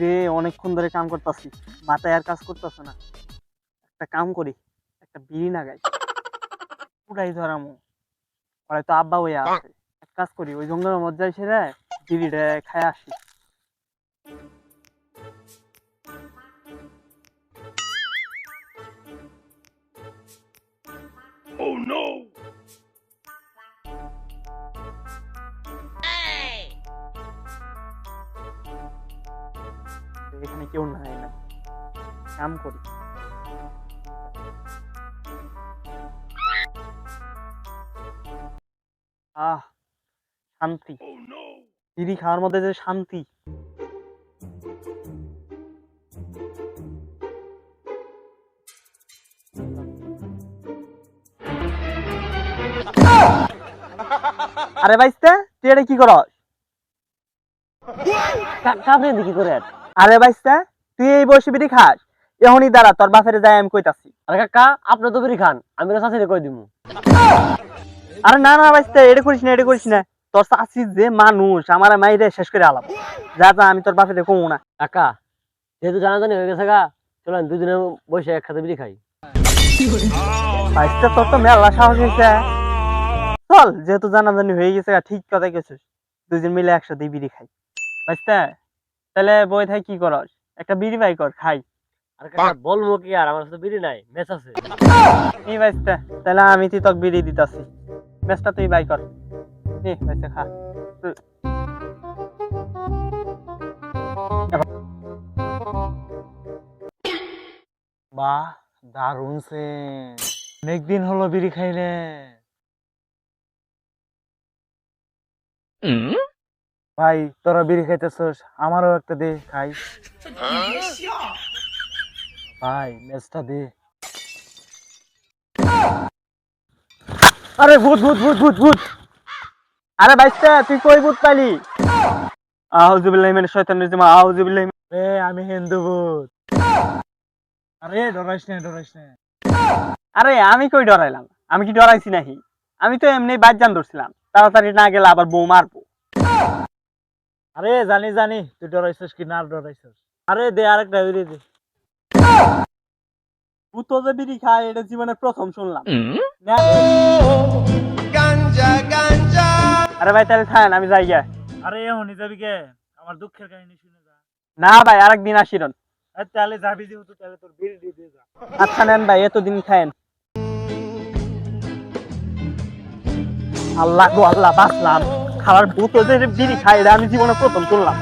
রে অনেকক্ষণ ধরে কাম করতেছি। মাথায় আর কাজ করতেছে না। একটা কাম করি, একটা বিড়ি না গাই পুরাই ধরামু। পরে তো আব্বা হয়ে আছে। এক কাজ করি, ওই জঙ্গলের মধ্যে এসে রে, বিড়িটা খায় আসি। এখানে কেউ নাই না। কাম করি। আহ শান্তি। বিড়ি খাওয়ার মধ্যে যে শান্তি। আরে বাইস্তে তুই এটা কি করস? কাপড়ে কি করে আরে বাইস্তে তুই এই বয়সে বিড়ি খাস? এখনই দাঁড়া তোর বাপের যাই আমি কইতাছি। আরে কাকা আপনি তো বিড়ি খান আমি তো চাষিরে কই দিমু? আরে না না বাইস্তে এটা করিস না এটা করিস না। তোর চাষি যে মানুষ আমার মাইরে শেষ করে আলাম। যা যা আমি তোর বাপের কমু না। কাকা যেহেতু জানা জানি হয়ে গেছে গা চলেন দুদিনে বসে একসাথে বিড়ি খাই। বাইস্তে তোর তো মেলা সাহস হয়েছে চল যেহেতু জানাজানি হয়ে গেছে ঠিক কথা গেছিস দুজন মিলে একসাথে বিড়ি খাই। বাইস্তে তাহলে বই থাই কি করস? একটা বিড়ি বাই কর খাই। আর বলব কি আর? আমার সাথে বিড়ি নাই মেস আছে। এই বাইস্তে তাহলে আমি তুই তোকে বিড়ি দিতাছি। তুই বাই কর। নে বাইস্তে খা। বাহ দারুণ সে অনেকদিন হলো বিড়ি খাইলে। ভাই, তোরা বিড়ি খাইতেছস, আমারও একটা দে, খাই। ভাই মেজটা দে। আরে, ভূত ভূত ভূত ভূত ভূত। আরে, বাইস্তা, তুই কই ভূত পাইলি? আউযুবিল্লাহি মিনাশ শাইতানির রাজিম, আউযুবিল্লাহি এ আমি হিন্দু ভূত। আরে, ডরাইস না ডরাইস না। আরে, আমি কই ডরাইলাম? আমি কি ডরাইছি নাকি? আমি তো এমনি বাজ্যান ধরছিলাম। তাড়াতাড়ি না গেলে আবার বউ মারবো। আরে জানি জানি তুই ডরাইছিস কি না ডরাইছিস? আরে দে আরেকটা বিড়ি দে। ভূত যে বিড়ি খায় এটা জীবনে প্রথম শুনলাম। না আরে ভাই তাহলে থাকেন আমি যাই গিয়া। আরে এখনই যাবি কে? আমার দুঃখের কাহিনী শুনে যা। না ভাই আরেকদিন আসিরন তাহলে যাবি যেহেতু তাহলে তোর বিড়ি দিয়ে দিয়ে যা। আচ্ছা নেন ভাই এতদিন খায়েন। আল্লাহ গো আল্লাহ বাঁচলাম। খাবার ভূত বিড়ি খাই আমি জীবনে প্রথম শুনলাম।